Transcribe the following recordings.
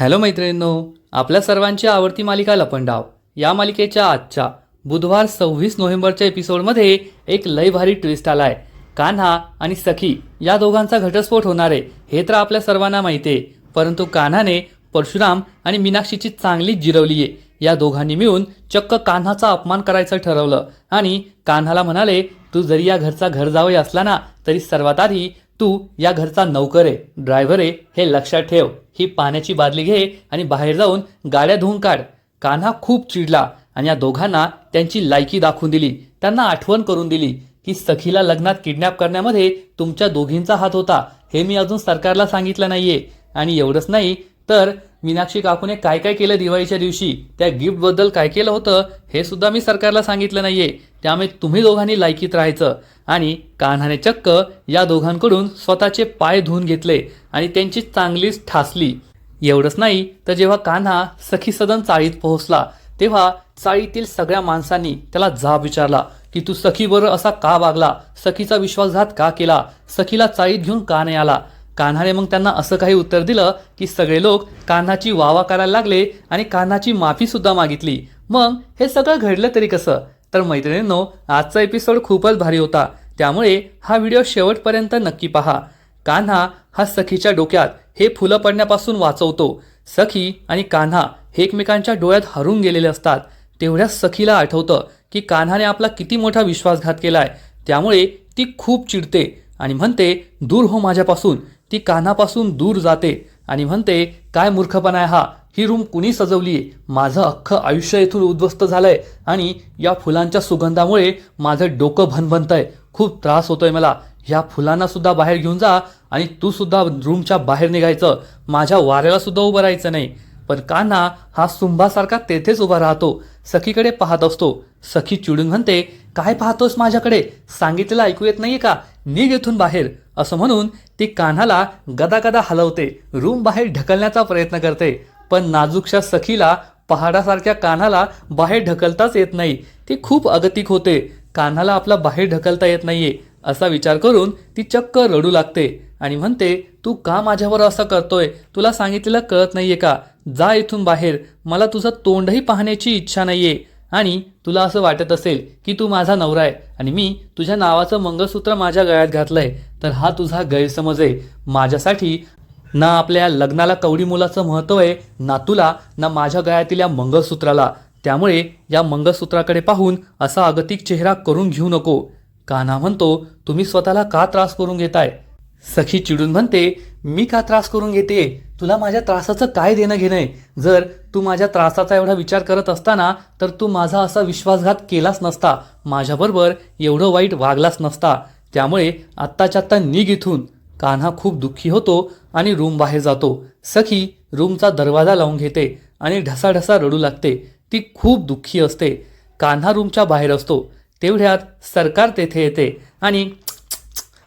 Hello मैत्रिणींनो आपल्या सर्वांची आवडती मालिका लपंडाव. या मालिकेच्या आजच्या बुधवार सव्वीस नोव्हेंबरच्या एपिसोडमध्ये एक लय भारी ट्विस्ट आलाय. कान्हा आणि सखी या दोघांचा घटस्फोट होणार आहे हे तर आपल्या सर्वांना माहिती आहे. परंतु कान्हाने परशुराम आणि मीनाक्षीची चांगलीच जिरवली आहे या दोघांनी मिळून चक्क कान्हाचा अपमान करायचं ठरवलं. आणि कान्हाला म्हणाले तू जरी या घरचा घर जावई असला ना तरी सर्वात आधी तू या घरचा नौकर आहे ड्रायव्हर आहे हे लक्षात ठेव. ही पाण्याची बादली घे आणि बाहेर जाऊन गाड्या धुवून काढ. कान्हा खूप चिडला आणि या दोघांना त्यांची लायकी दाखवून दिली. त्यांना आठवण करून दिली की सखीला लग्नात किडनॅप करण्यामध्ये तुमच्या दोघींचा हात होता. हे मी अजून सरकारला सांगितलं नाहीये. आणि एवढंच नाही तर मीनाक्षी काकूने काय काय केलं दिवाळीच्या दिवशी? त्या गिफ्टबद्दल काय केलं होतं हे सुद्धा मी सरकारला सांगितलं नाहीये. त्यामुळे तुम्ही दोघांनी लायकीत राहायचं. आणि कान्हाने चक्क या दोघांकडून स्वतःचे पाय धुवून घेतले आणि त्यांची चांगलीच ठासली. एवढंच नाही तर जेव्हा कान्हा सखी सदन चाळीत पोहोचला तेव्हा चाळीतील सगळ्या माणसांनी त्याला जाब विचारला की तू सखीबरोबर असा का वागला? सखीचा विश्वासघात का केला? सखीला चाळीत घेऊन का नाही आला? कान्हाने मग त्यांना असं काही उत्तर दिलं की सगळे लोक कान्हाची वावा करायला लागले आणि कान्हाची माफी सुद्धा मागितली. मग हे सगळं घडलं तरी कसं? तर मैत्रिणींनो आजचा एपिसोड खूपच भारी होता. त्यामुळे हा व्हिडिओ शेवटपर्यंत नक्की पहा. कान्हा हा सखीच्या डोक्यात हे फुलं पडण्यापासून वाचवतो. सखी आणि कान्हा हे एकमेकांच्या डोळ्यात हरून गेलेले असतात. तेवढ्याच सखीला आठवतं की कान्हाने आपला किती मोठा विश्वासघात केलाय. त्यामुळे ती खूप चिडते आणि म्हणते दूर हो माझ्यापासून. ती कान्हापासून दूर जाते आणि म्हणते काय मूर्खपणा आहे हा? ही रूम कुणी सजवली आहे माझं अख्खं आयुष्य इथून उद्ध्वस्त झालंय आणि या फुलांच्या सुगंधामुळे माझं डोकं भनभनतंय. खूप त्रास होतोय मला. ह्या फुलांना सुद्धा बाहेर घेऊन जा आणि तू सुद्धा रूमच्या बाहेर निघायचं. माझ्या वाऱ्याला सुद्धा उभं राहायचं नाही. पण कान्हा हा सुंभासारखा तेथेच उभा राहतो. सखीकडे पाहत असतो. सखी चिडून म्हणते काय पाहतोस माझ्याकडे? सांगितलेलं ऐकू येत नाहीये का? निघ येथून बाहेर. असं म्हणून ती कान्हाला गदा गदा हलवते रूम बाहेर ढकलण्याचा प्रयत्न करते पण नाजूकशा सखीला पहाडासारख्या कान्हाला बाहेर ढकलताच येत नाही. ती खूप अगतिक होते. कान्हाला आपला बाहेर ढकलता येत नाहीये असा विचार करून ती चक्क रडू लागते आणि म्हणते तू का माझ्यावर असं करतोय? तुला सांगितलेलं कळत नाहीये का? जा इथून बाहेर. मला तुझं तोंडही पाहण्याची इच्छा नाहीये. आणि तुला असं वाटत असेल की तू माझा नवरा आहे आणि मी तुझ्या नावाचं मंगळसूत्र माझ्या गळ्यात घातलं आहे तर हा तुझा गैरसमज आहे. माझ्यासाठी ना आपल्या लग्नाला कवडी मुलाचं महत्त्व आहे ना तुला ना माझ्या गळ्यातील या मंगळसूत्राला. त्यामुळे या मंगळसूत्राकडे पाहून असा अगतिक चेहरा करून घेऊ नको. कान्हा म्हणतो तुम्ही स्वतःला का त्रास करून घेताय? सखी चिडून म्हणते मी का त्रास करून घेते? तुला माझ्या त्रासाचं काय देणं घेणं आहे? जर तू माझ्या त्रासाचा एवढा विचार करत असताना तर तू माझा असा विश्वासघात केलाच नसता. माझ्याबरोबर एवढं वाईट वागलाच नसता. त्यामुळे आत्ताच्या आत्ता निघ इथून. कान्हा खूप दुःखी होतो आणि रूम बाहेर जातो. सखी रूमचा दरवाजा लावून घेते आणि ढसाढसा रडू लागते. ती खूप दुःखी असते. कान्हा रूमच्या बाहेर असतो. तेवढ्यात सरकार तेथे येते आणि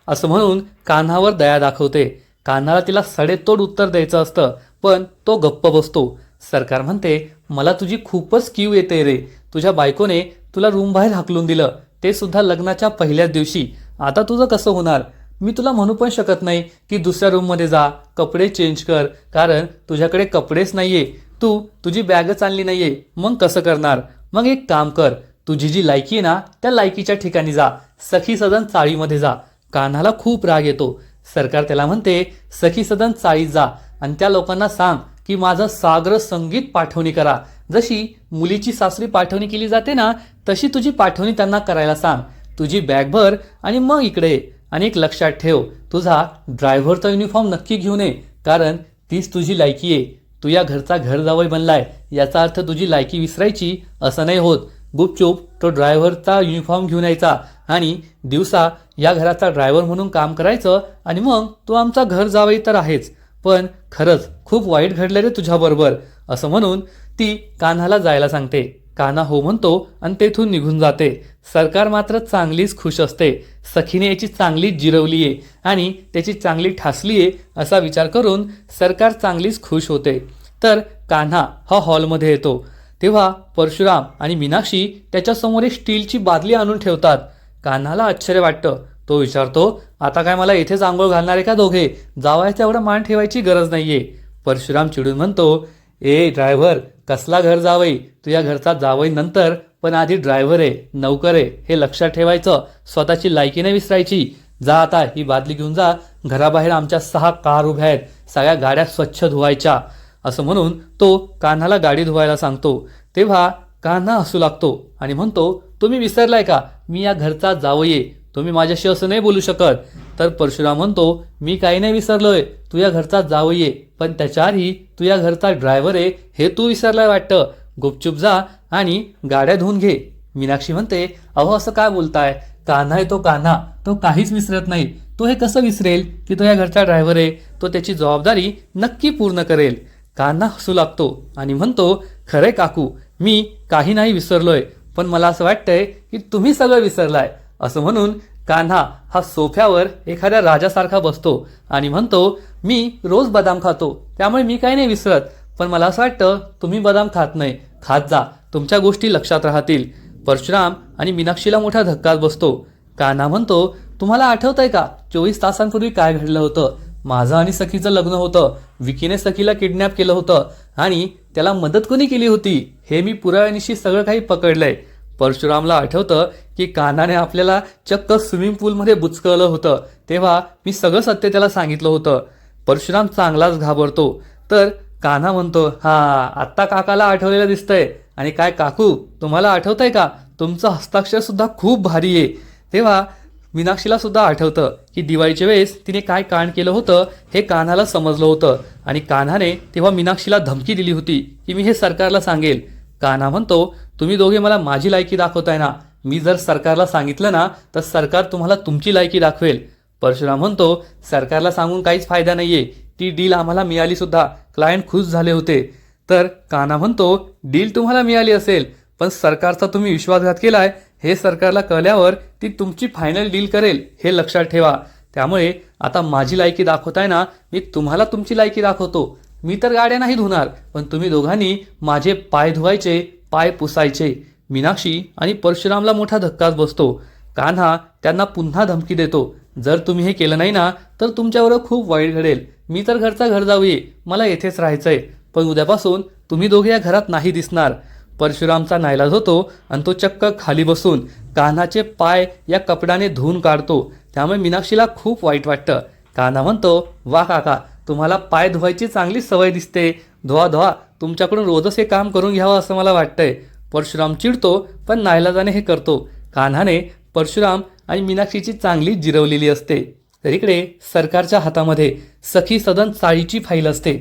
असं म्हणून कान्हावर दया दाखवते. कानाला तिला सडेतोड उत्तर द्यायचं असतं पण तो गप्प बसतो. सरकार म्हणते मला तुझी खूपच कीव येते रे. तुझ्या बायकोने तुला रूम बाहेर हाकलून दिलं. ते सुद्धा लग्नाच्या पहिल्याच दिवशी. आता तुझं कसं होणार? मी तुला म्हणू पण शकत नाही की दुसऱ्या रूममध्ये जा कपडे चेंज कर कारण तुझ्याकडे कपडेच नाहीये. तू तुझी बॅगच आणली नाहीये. मग कसं करणार? मग एक काम कर. तुझी जी लायकी आहे ना त्या लायकीच्या ठिकाणी जा. सखी सदन चाळीमध्ये जा. कान्हाला खूप राग येतो. सरकार त्याला म्हणते सखी सदन चाळीत जा आणि त्या लोकांना सांग की माझं सागर संगीत पाठवणी करा. जशी मुलीची सासरी पाठवणी केली जाते ना तशी तुझी पाठवणी त्यांना करायला सांग. तुझी बॅग भर आणि मग इकडे आणि एक लक्षात ठेव तुझा ड्रायव्हरचा युनिफॉर्म नक्की घेऊन ये कारण तीच तुझी लायकी आहे. तू या घरचा घर जावई बनलाय. याचा अर्थ तुझी लायकी विसरायची असं नाही होत. गुपचूप तो ड्रायव्हरचा युनिफॉर्म घेऊन यायचा आणि दिवसा या घराचा ड्रायव्हर म्हणून काम करायचं आणि मग तू आमचा घर जावई तर आहेच पण खरंच खूप वाईट घडलं रे तुझ्याबरोबर असं म्हणून ती कान्हाला जायला सांगते. कान्हा हो म्हणतो आणि तेथून निघून जाते. सरकार मात्र चांगलीच खुश असते. सखीने याची चांगलीच जिरवली आहे आणि त्याची चांगली ठासली आहे असा विचार करून सरकार चांगलीच खुश होते. तर कान्हा हा हॉलमध्ये येतो. तेव्हा परशुराम आणि मीनाक्षी त्याच्यासमोर एक स्टीलची बादली आणून ठेवतात. कान्हाला आश्चर्य वाटतं. तो विचारतो आता काय मला इथेच आंघोळ घालणारे का दोघे? जावायचं एवढं मान ठेवायची गरज नाहीये. परशुराम चिडून म्हणतो ए ड्रायव्हर कसला घर जावई? तुझ्या घरचा जावई नंतर पण आधी ड्रायव्हर आहे नौकर आहे. हे लक्षात ठेवायचं स्वतःची लायकी नाही विसरायची. जा आता ही बादली घेऊन जा. घराबाहेर आमच्या सहा कार उभ्या आहेत. सगळ्या गाड्या स्वच्छ धुवायच्या. असं म्हणून तो कान्हाला गाडी धुवायला सांगतो. तेव्हा कान्हा हसू लागतो आणि म्हणतो तुम्ही विसरलाय का? मी या घरचा जावये. तुम्ही माझ्याशी असं नाही बोलू शकत. तर परशुराम म्हणतो मी काही नाही विसरलोय. तू या घरचा जावये. पण त्याच्याआधी तू या घरचा ड्रायव्हर आहे हे तू विसरलाय वाटतं. गुपचूप जा आणि गाड्या धुवून घे. मीनाक्षी म्हणते अहो असं काय बोलताय? कान्हा आहे तो कान्हा. तो काहीच विसरत नाही. तो हे कसं विसरेल की तो या घरचा ड्रायव्हर आहे? तो त्याची जबाबदारी नक्की पूर्ण करेल. कान्हा हसू लागतो आणि म्हणतो खरे काकू. मी काही नाही विसरलोय. पण मला असं वाटतंय की तुम्ही सगळं विसरलाय. असं म्हणून कान्हा हा सोफ्यावर एखाद्या राजासारखा बसतो आणि म्हणतो मी रोज बदाम खातो त्यामुळे मी काही नाही विसरत. पण मला असं वाटतं तुम्ही बदाम खात नाही. खात जा. तुमच्या गोष्टी लक्षात राहतील. परशुराम आणि मीनाक्षीला मोठा धक्काच बसतो. कान्हा म्हणतो तुम्हाला आठवतंय का चोवीस तासांपूर्वी काय घडलं होतं? माझं आणि सखीचं लग्न होतं. विकीने सखीला किडनॅप केलं होतं आणि त्याला मदत कोणी केली होती हे मी पुराव्यानिशी सगळं काही पकडलंय. परशुरामला आठवतं की कान्हाने आपल्याला चक्क स्विमिंग पूलमध्ये बुचकळलं होतं. तेव्हा मी सगळं सत्य त्याला सांगितलं होतं. परशुराम चांगलाच घाबरतो. तर कान्हा म्हणतो हा आत्ता काकाला आठवलेलं दिसतंय. आणि काय काकू तुम्हाला आठवतंय का? तुमचं हस्ताक्षर सुद्धा खूप भारी आहे. तेव्हा मीनाक्षीला सुद्धा आठवतं की दिवाळीच्या वेळेस तिने काय कांड केलं होतं हे कान्हाला समजलं होतं. आणि कान्हाने तेव्हा मीनाक्षीला धमकी दिली होती की मी हे सरकारला सांगेल. कान्हा म्हणतो तुम्ही दोघे मला माझी लायकी दाखवताय ना. मी जर सरकारला सांगितलं ना तर सरकार तुम्हाला तुमची लायकी दाखवेल. परशुराम म्हणतो सरकारला सांगून काहीच फायदा नाहीये. ती डील आम्हाला मिळाली सुद्धा. क्लायंट खुश झाले होते. तर कान्हा म्हणतो डील तुम्हाला मिळाली असेल पण सरकारचा तुम्ही विश्वासघात केलाय हे सरकारला कळल्यावर ती तुमची फायनल डील करेल हे लक्षात ठेवा. त्यामुळे आता माझी लायकी दाखवताय ना मी तुम्हाला तुमची लायकी दाखवतो. मी तर गाड्या नाही धुणार पण तुम्ही दोघांनी माझे पाय धुवायचे पाय पुसायचे. मीनाक्षी आणि परशुरामला मोठा धक्काच बसतो. कान्हा त्यांना पुन्हा धमकी देतो. जर तुम्ही हे केलं नाही ना तर तुमच्यावर खूप वाईट घडेल. मी तर घरचा घर जाऊये मला येथेच राहायचंय. पण उद्यापासून तुम्ही दोघे या घरात नाही दिसणार. परशुरामचा नाईलाज होतो आणि तो चक्क खाली बसून कान्हाचे पाय या कपड्याने धुवून काढतो. त्यामुळे मीनाक्षीला खूप वाईट वाटतं. कान्हा म्हणतो वा काका तुम्हाला पाय धुवायची चांगली सवय दिसते. धुवा धुवा तुमच्याकडून रोजच हे काम करून घ्यावं असं मला वाटतंय. परशुराम चिडतो पण नाईलाजाने हे करतो. कान्हाने परशुराम आणि मीनाक्षीची चांगली जिरवलेली असते. तर इकडे सरकारच्या हातामध्ये सखी सदन चाळीची फाईल असते.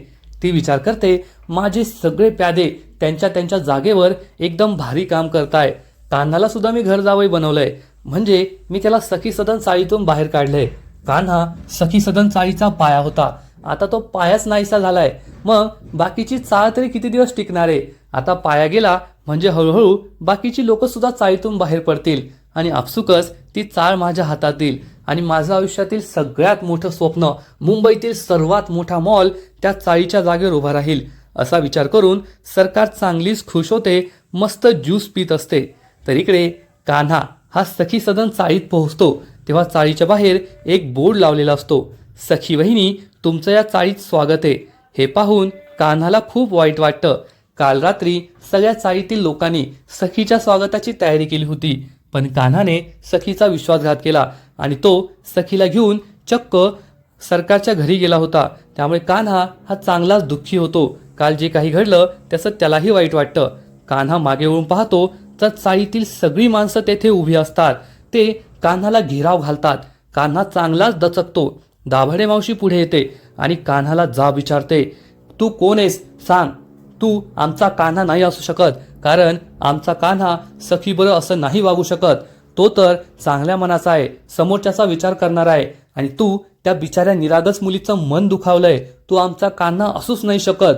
ती विचार करते माझे सगळे प्यादे त्यांच्या त्यांच्या जागेवर एकदम भारी काम करताय. कान्हाला सुद्धा मी घर जावई बनवलंय. म्हणजे मी त्याला सखी सदन चाळीतून बाहेर काढलंय. कान्हा सखी सदन चाळीचा पाया होता. आता तो पायाच नाहीसा झालाय. मग बाकीची चाळ तरी किती दिवस टिकणार? आहे आता पाया गेला म्हणजे हळूहळू बाकीची लोक सुद्धा चाळीतून बाहेर पडतील. आणि आपसुकच ती चाळ माझ्या हातात येईल आणि माझं आयुष्यातील सगळ्यात मोठं स्वप्न मुंबईतील सर्वात मोठा मॉल त्या चाळीच्या जागेवर उभा राहील. असा विचार करून सरकार चांगलीच खुश होते मस्त ज्यूस पित असते. तर इकडे कान्हा हा सखी सदन चाळीत पोहोचतो तेव्हा चाळीच्या बाहेर एक बोर्ड लावलेला असतो. सखी वहिनी तुमचं या चाळीत स्वागत आहे. हे पाहून कान्हाला खूप वाईट वाटतं. काल रात्री सगळ्या चाळीतील लोकांनी सखीच्या स्वागताची तयारी केली होती पण कान्हाने सखीचा विश्वासघात केला आणि तो सखीला घेऊन चक्क सरकारच्या घरी गेला होता. त्यामुळे कान्हा हा चांगलाच दुःखी होतो. काल जे काही घडलं त्याचं त्यालाही वाईट वाटतं. कान्हा मागे वळून पाहतो तर चाळीतील सगळी माणसं तेथे उभी असतात. ते कान्हाला घेराव घालतात. कान्हा चांगलाच दचकतो. दाभाडे मावशी पुढे येते आणि कान्हाला जाब विचारते तू कोण आहेस? सांग. तू आमचा कान्हा नाही असू शकत कारण आमचा कान्हा सखी बरं असं नाही वागू शकत. तो तर चांगल्या मनाचा आहे समोरच्याचा विचार करणारा आहे आणि तू त्या बिचाऱ्या निरागस मुलीचं मन दुखावलंय. तू आमचा कान्हा असूच नाही शकत.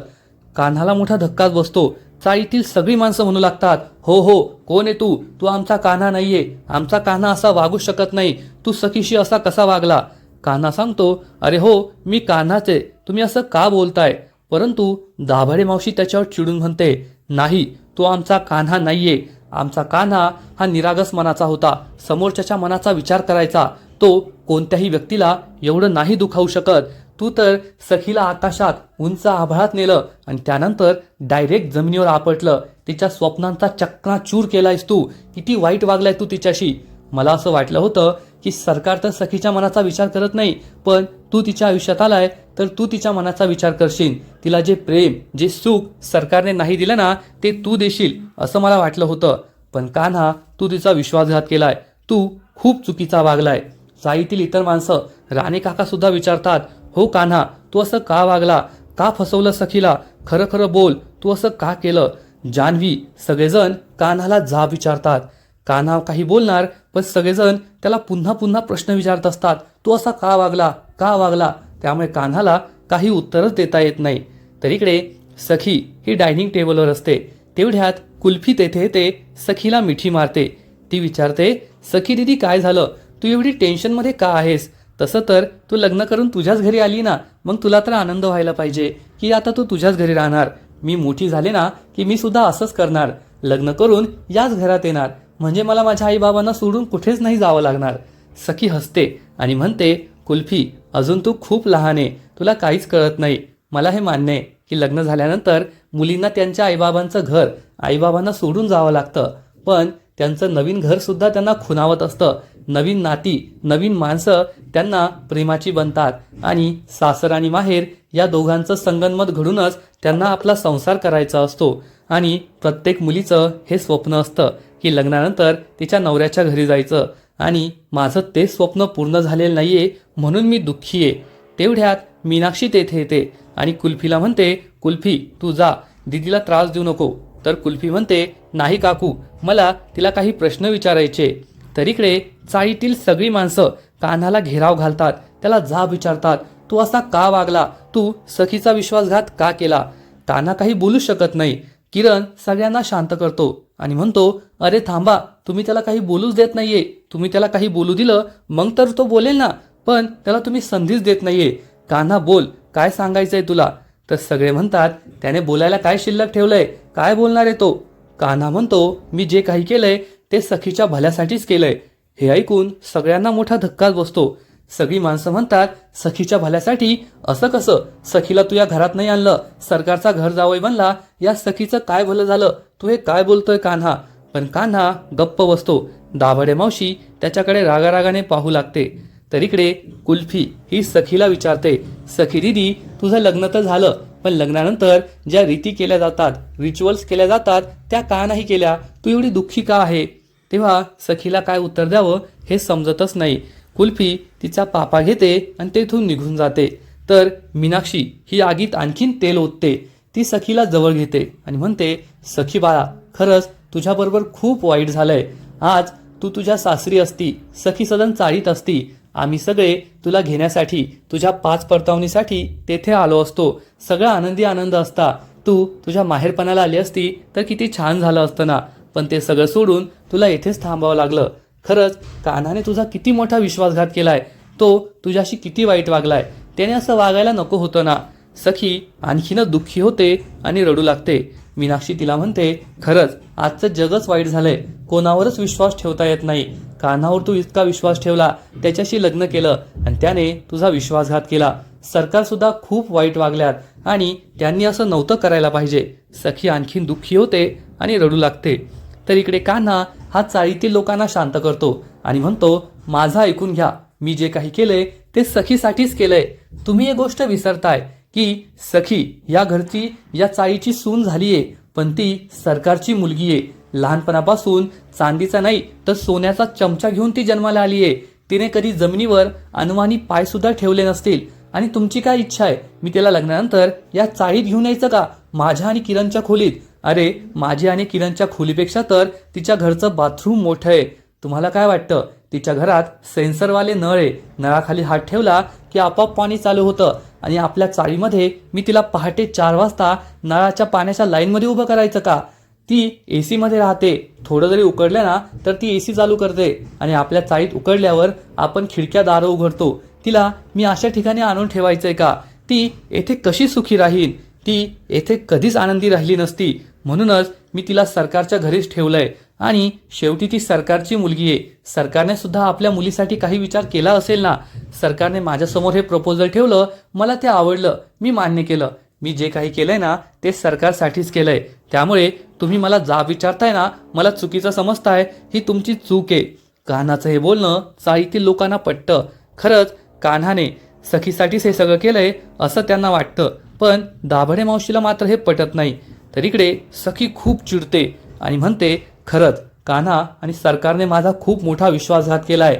कान्हाला मोठा धक्काच बसतो. चाळीतील सगळी माणसं म्हणू लागतात हो हो कोण आहे तू? तू आमचा कान्हा नाहीये. आमचा कान्हा असा वागू शकत नाही. तू सखीशी असा कसा वागला? कान्हा सांगतो अरे हो मी कान्हाच आहे. तुम्ही असं का बोलताय? परंतु दाभाडे मावशी त्याच्यावर चिडून म्हणते नाही तो आमचा कान्हा नाहीये. आमचा कान्हा हा निरागस मनाचा होता. समोरच्याच्या मनाचा विचार करायचा. तो कोणत्याही व्यक्तीला एवढं नाही दुखावू शकत. तू तर सखीला आकाशात उंच आभाळात नेलं आणि त्यानंतर डायरेक्ट जमिनीवर आपटलं. तिच्या स्वप्नांचा चक्राचूर केलायस तू. किती वाईट वागलाय तू तिच्याशी. मला असं वाटलं होतं की सरकार तर सखीच्या मनाचा विचार करत नाही पण तू तिच्या आयुष्यात आलाय तर तू तिच्या मनाचा विचार करशील. तिला जे प्रेम जे सुख सरकारने नाही दिलं ना ते तू देशील असं मला वाटलं होतं. पण कान्हा तू तिचा विश्वासघात केलाय. तू खूप चुकीचा वागलाय. साईतील इतर माणसं. राणे काका सुद्धा विचारतात हो कान्हा तू असं का वागला? का फसवलं सखीला? खरं खरं बोल तू असं का केलं? जान्हवी सगळेजण कान्हाला जाब विचारतात. कान्हा काही बोलणार पण सगळेजण त्याला पुन्हा पुन्हा प्रश्न विचारत असतात. तू असा का वागला? का वागला? त्यामुळे कान्हाला काही उत्तरच देता येत नाही. तर इकडे सखी ही डायनिंग टेबलवर असते. तेवढ्यात कुल्फी तेथे ते सखीला मिठी मारते. ती विचारते सखी दिदी काय झालं? तू एवढी टेन्शनमध्ये का आहेस? तसं तर तू लग्न करून तुझ्याच घरी आली ना मग तुला तर आनंद व्हायला पाहिजे की आता तू तुझ्याच घरी राहणार. मी मोठी झाले ना की मी सुद्धा असंच करणार. लग्न करून याच घरात येणार. म्हणजे मला माझ्या आईबाबांना सोडून कुठेच नाही जावं लागणार. सखी हसते आणि म्हणते कुल्फी अजून तू खूप लहान आहे. तुला काहीच कळत नाही. मला हे मान्य आहे की लग्न झाल्यानंतर मुलींना त्यांच्या आईबाबांचं घर आईबाबांना सोडून जावं लागतं. पण त्यांचं नवीन घरसुद्धा त्यांना खुणावत असतं. नवीन नाती नवीन माणसं त्यांना प्रेमाची बनतात. आणि सासर आणि माहेर या दोघांचं संगनमत घडूनच त्यांना आपला संसार करायचा असतो. आणि प्रत्येक मुलीचं हे स्वप्न असतं की लग्नानंतर तिच्या नवऱ्याच्या घरी जायचं. आणि माझं ते स्वप्न पूर्ण झालेलं नाही आहे म्हणून मी दुःखी आहे तेवढ्यात मीनाक्षी तेथे येते आणि कुल्फीला म्हणते कुल्फी तू जा. दिदीला त्रास देऊ नको. तर कुल्फी म्हणते नाही काकू मला तिला काही प्रश्न विचारायचे. तरीकडे चाळीतील सगळी माणसं कान्हाला घेराव घालतात त्याला जाब विचारतात तू असा का वागला? तू सखीचा विश्वासघात का केला? कान्हा काही बोलू शकत नाही. किरण सगळ्यांना शांत करतो आणि म्हणतो अरे थांबा तुम्ही त्याला काही बोलूच देत नाहीये. तुम्ही त्याला काही बोलू दिलं मग तर तो बोलेल ना पण त्याला तुम्ही संधीच देत नाहीये. कान्हा बोल काय सांगायचंय तुला? तर सगळे म्हणतात त्याने बोलायला काय शिल्लक ठेवलंय? काय बोलणार आहे तो? कान्हा म्हणतो मी जे काही केलंय ते सखीच्या भल्यासाठीच केलंय. हे ऐकून सगळ्यांना मोठा धक्काच बसतो. सगळी माणसं म्हणतात सखीच्या भल्यासाठी असं कसं? सखीला तू या घरात नाही आणलं. सरकारचा घर जावई बनला. या सखीचं काय भलं झालं? तू हे काय बोलतोय कान्हा? पण कान्हा गप्प बसतो. दाभडे मावशी त्याच्याकडे रागारागाने पाहू लागते. तर इकडे कुल्फी ही सखीला विचारते सखी दिदी तुझं लग्न तर झालं पण लग्नानंतर ज्या रीती केल्या जातात रिच्युअल्स केल्या जातात त्या का नाही केल्या? तू एवढी दुःखी का आहे? तेव्हा सखीला काय उत्तर द्यावं हे समजतच नाही. कुल्फी तिचा पापा घेते आणि तेथून निघून जाते. तर मीनाक्षी ही आगीत आणखीन तेल ओतते. ती सखीला जवळ घेते आणि म्हणते सखी बाळा खरंच तुझ्याबरोबर खूप वाईट झालंय. आज तू तुझ्या सासरी असती सखी सदन चाळीत असती आम्ही सगळे तुला घेण्यासाठी तुझ्या पाच परतावणीसाठी तेथे आलो असतो. सगळा आनंदी आनंद असता. तू तुझ्या माहेरपणाला आली असती तर किती छान झालं असतं ना पण ते सगळं सोडून तुला येथेच थांबावं लागलं. खरंच कान्हाने तुझा किती मोठा विश्वासघात केलाय. तो तुझ्याशी किती वाईट वागलाय. त्याने असं वागायला नको होतं ना सखी आणखीनच दुःखी होते आणि रडू लागते. मीनाक्षी तिला म्हणते खरंच आजचं जगच वाईट झालंय. कोणावरच विश्वास ठेवता येत नाही. कान्हावर तू इतका विश्वास ठेवला त्याच्याशी लग्न केलं आणि त्याने तुझा विश्वासघात केला. सरकारसुद्धा खूप वाईट वागल्यात आणि त्यांनी असं नव्हतं करायला पाहिजे. सखी आणखीन दुःखी होते आणि रडू लागते. तर इकडे कान्हा हा चाळीतील लोकांना शांत करतो आणि म्हणतो माझं ऐकून घ्या. मी जे काही केलंय ते सखीसाठीच केलंय. तुम्ही एक गोष्ट विसरताय की सखी या घरची या चाळीची सून झालीये पण ती सरकारची मुलगी आहे लहानपणापासून चांदीचा नाही तर सोन्याचा चमचा घेऊन ती जन्माला आली आहे तिने कधी जमिनीवर अनुमानी पाय सुद्धा ठेवले नसतील. आणि तुमची काय इच्छा आहे? मी तिला लग्नानंतर या चाळीत घेऊन यायचं का? माझ्या आणि किरणच्या खोलीत. अरे माझी आणि किरणच्या खोलीपेक्षा तर तिच्या घरचं बाथरूम मोठं आहे. तुम्हाला काय वाटतं? तिच्या घरात सेन्सरवाले नळ आहे. नळाखाली हात ठेवला की आपोआप पाणी चालू होतं. आणि आपल्या चाळीमध्ये मी तिला पहाटे चार वाजता नळाच्या पाण्याच्या लाईनमध्ये उभं करायचं का? ती ए सीमध्ये राहते. थोडं जरी उकडलं ना तर ती ए सी चालू करते. आणि आपल्या चाळीत उकडल्यावर आपण खिडक्या दारं उघडतो. तिला मी अशा ठिकाणी आणून ठेवायचंय का? ती येथे कशी सुखी राहील ती येथे कधीच आनंदी राहिली नसती. म्हणूनच मी तिला सरकारच्या घरीच ठेवलंय. आणि शेवटी ती सरकारची मुलगी आहे. सरकारने सुद्धा आपल्या मुलीसाठी काही विचार केला असेल ना? सरकारने माझ्यासमोर हे प्रपोजल ठेवलं मला ते आवडलं. मी मान्य केलं. मी जे काही केलंय ना ते सरकारसाठीच केलंय. त्यामुळे तुम्ही मला जाब विचारताय ना मला चुकीचं समजताय ही तुमची चूक आहे. कान्हाचं हे बोलणं चाळीतील लोकांना पटतं. खरंच कान्हाने सखीसाठीच हे सगळं केलंय असं त्यांना वाटतं. पण दाभडे मावशीला मात्र हे पटत नाही. तर इकडे सखी खूप चिडते आणि म्हणते खरंच कान्हा आणि सरकारने माझा खूप मोठा विश्वासघात केला आहे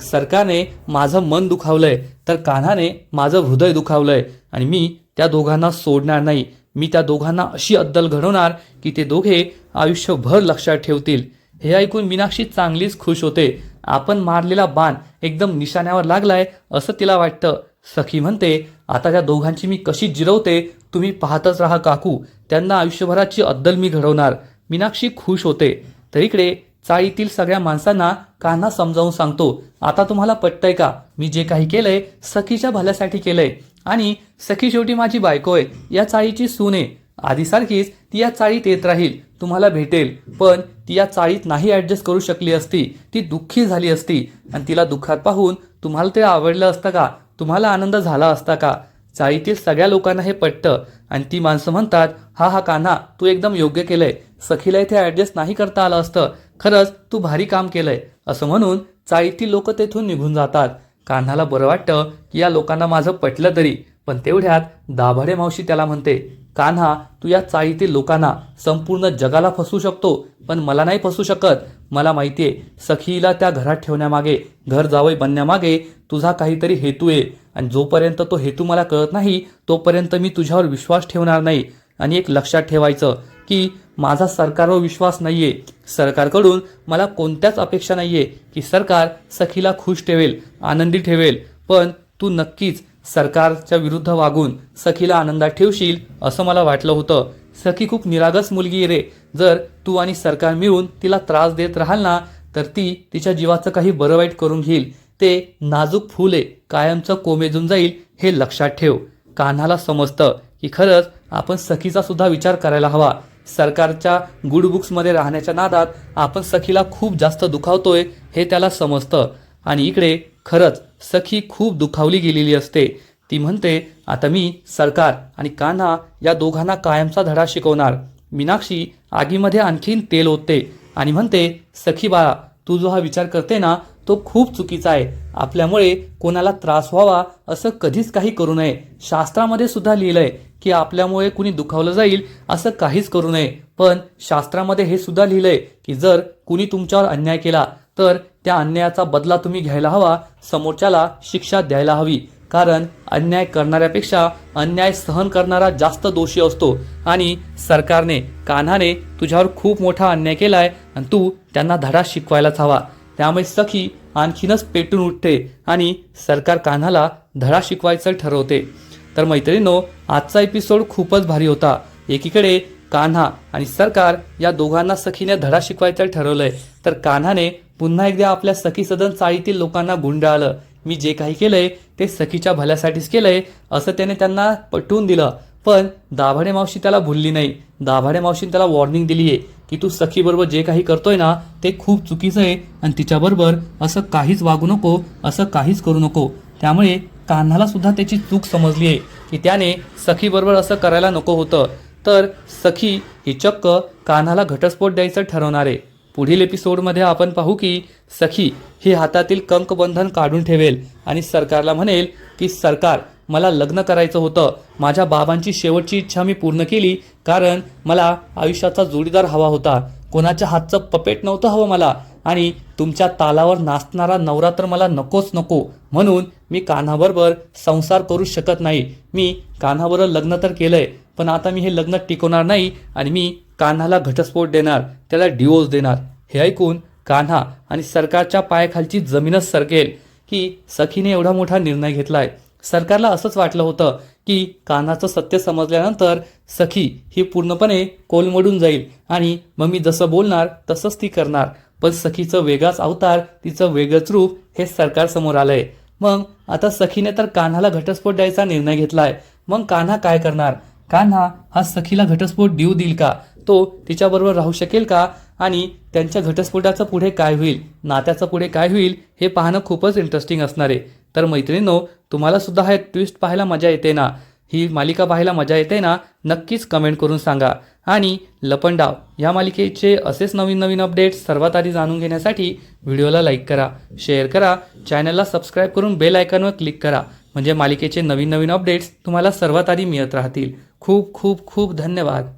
सरकारने माझं मन दुखावलंय तर कान्हाने माझं हृदय दुखावलंय. आणि मी त्या दोघांना सोडणार नाही. मी त्या दोघांना अशी अद्दल घडवणार की ते दोघे आयुष्यभर लक्षात ठेवतील. हे ऐकून मीनाक्षी चांगलीच खुश होते. आपण मारलेला बाण एकदम निशाण्यावर लागलाय असं तिला वाटतं. सखी म्हणते आता त्या दोघांची मी कशी जिरवते? तुम्ही पाहतच राहा काकू. त्यांना आयुष्यभराची अद्दल मी घडवणार. मीनाक्षी खुश होते. तर इकडे चाळीतील सगळ्या माणसांना कान्हा समजावून सांगतो आता तुम्हाला पटतंय का? मी जे काही केलंय सखीच्या भल्यासाठी केलंय. आणि सखी शेवटी माझी बायको आहे या चाळीची सून आहे. आधीसारखीच ती या चाळीत येत राहील तुम्हाला भेटेल. पण ती या चाळीत नाही ॲडजस्ट करू शकली असती. ती दुःखी झाली असती. आणि तिला दुःखात पाहून तुम्हाला ते आवडलं असतं का? तुम्हाला आनंद झाला असता का? चाळीतील सगळ्या लोकांना हे पटतं. आणि ती माणसं म्हणतात हा हा कान्हा तू एकदम योग्य केलंय. सखीला इथे ॲडजस्ट नाही करता आलं असतं. खरंच तू भारी काम केलंय. असं म्हणून चाळीतील लोक तेथून निघून जातात. कान्हाला बरं वाटतं की या लोकांना माझं पटलं तरी. पण तेवढ्यात दाभाडे मावशी त्याला म्हणते कान्हा तू या चाळीतील लोकांना संपूर्ण जगाला फसू शकतो पण मला नाही फसू शकत. मला माहिती आहे सखीला त्या घरात ठेवण्यामागे घर जावई बनण्यामागे तुझा काहीतरी हेतू आहे. आणि जोपर्यंत तो हेतू मला कळत नाही तोपर्यंत मी तुझ्यावर विश्वास ठेवणार नाही. आणि एक लक्षात ठेवायचं की माझा सरकारवर विश्वास नाही आहे सरकारकडून मला कोणत्याच अपेक्षा नाही आहे की सरकार सखीला खुश ठेवेल आनंदी ठेवेल. पण तू नक्कीच सरकारच्या विरुद्ध वागून सखीला आनंदात ठेवशील असं मला वाटलं होतं. सखी खूप निरागस मुलगी रे. जर तू आणि सरकार मिळून तिला त्रास देत राहाल ना तर ती तिच्या जीवाचं काही बरं वाईट करून घेईल. ते नाजूक फुल आहे. कायमचं कोमेजून जाईल हे लक्षात ठेव. कान्हाला समजतं की खरंच आपण सखीचा सुद्धा विचार करायला हवा. सरकारच्या गुड बुक्समध्ये राहण्याच्या नादात आपण सखीला खूप जास्त दुखावतोय हे त्याला समजतं. आणि इकडे खरंच सखी खूप दुखावली गेलेली असते. ती म्हणते आता मी सरकार आणि कान्हा या दोघांना कायमचा धडा शिकवणार. मीनाक्षी आगीमध्ये आणखीन तेल ओतते आणि म्हणते सखी बाळा तू जो हा विचार करते ना तो खूप चुकीचा आहे. आपल्यामुळे कोणाला त्रास व्हावा असं कधीच काही करू नये. शास्त्रामध्ये सुद्धा लिहिलंय की आपल्यामुळे कुणी दुखावलं जाईल असं काहीच करू नये. पण शास्त्रामध्ये हे सुद्धा लिहिलंय की जर कुणी तुमच्यावर अन्याय केला तर त्या अन्यायाचा बदला तुम्ही घ्यायला हवा समोरच्याला शिक्षा द्यायला हवी. कारण अन्याय करणाऱ्यापेक्षा अन्याय सहन करणारा जास्त दोषी असतो. आणि सरकारने कान्हाने तुझ्यावर खूप मोठा अन्याय केलाय आणि तू त्यांना धडा शिकवायलाच हवा. त्यामुळे सखी आणखीनच पेटून उठते आणि सरकार कान्हाला धडा शिकवायचं ठरवते. तर मैत्रिणींनो आजचा एपिसोड खूपच भारी होता. एकीकडे कान्हा आणि सरकार या दोघांना सखीने धडा शिकवायचं ठरवलंय. तर कान्हाने पुन्हा एकदा आपल्या सखी सदन चाळीतील लोकांना गुंडाळलं. मी जे काही केलंय ते सखीच्या भल्यासाठीच केलंय असं त्याने त्यांना पटवून दिलं. पण दाभाडे मावशी त्याला भुलली नाही. दाभाडे मावशीने त्याला वॉर्निंग दिली आहे की तू सखीबरोबर जे काही करतोय ना ते खूप चुकीचं आहे आणि तिच्याबरोबर असं काहीच वागू नको असं काहीच करू नको. त्यामुळे कान्हाला सुद्धा त्याची चूक समजली आहे की त्याने सखीबरोबर असं करायला नको होतं. तर सखी ही चक्क कान्हाला घटस्फोट द्यायचं ठरवणार. आहे पुढील एपिसोडमध्ये आपण पाहू की सखी ही हातातील कंकबंधन काढून ठेवेल आणि सरकारला म्हणेल की सरकार मला लग्न करायचं होतं. माझ्या बाबांची शेवटची इच्छा मी पूर्ण केली कारण मला आयुष्याचा जोडीदार हवा होता. कोणाच्या हातचं पपेट नव्हतं हवं मला आणि तुमच्या तालावर नाचणारा नवरा तर मला नकोच नको. म्हणून मी कान्हाबरोबर संसार करू शकत नाही. मी कान्हाबरोबर लग्न तर केलंय पण आता मी हे लग्न टिकवणार नाही आणि मी कान्हाला घटस्फोट देणार त्याला डिवोर्स देणार. हे ऐकून कान्हा आणि सरकारच्या पायाखालची जमीनच सरकेल की सखीने एवढा मोठा निर्णय घेतलाय. सरकारला असंच वाटलं होतं की कान्हाचं सत्य समजल्यानंतर सखी ही पूर्णपणे कोलमडून जाईल आणि मग मी जसं बोलणार तसंच ती करणार. पण सखीचं वेगळाच अवतार तिचं वेगळंच रूप हे सरकार समोर आलंय. मग आता सखीने तर कान्हाला घटस्फोट द्यायचा निर्णय घेतलाय. मग कान्हा काय करणार? कान्हा हा सखीला घटस्फोट देऊ देईल का? तो तिच्याबरोबर राहू शकेल का? आणि त्यांच्या घटस्फोटाचं पुढे काय होईल? नात्याचं पुढे काय होईल? हे पाहणं खूपच इंटरेस्टिंग असणार आहे. तर मैत्रिणींनो तुम्हाला सुद्धा हा ट्विस्ट पाहायला मजा येते ना? ही मालिका पाहायला मजा येते ना? नक्कीच कमेंट करून सांगा. आणि लपंडाव या मालिकेचे असेच नवीन नवीन अपडेट्स सर्वात आधी जाणून घेण्यासाठी व्हिडिओला लाईक करा शेअर करा चॅनलला सबस्क्राईब करून बेल आयकॉनवर क्लिक करा. म्हणजे मालिकेचे नवीन नवीन अपडेट्स तुम्हाला सर्वात आधी मिळत राहतील. खूप खूप खूप धन्यवाद.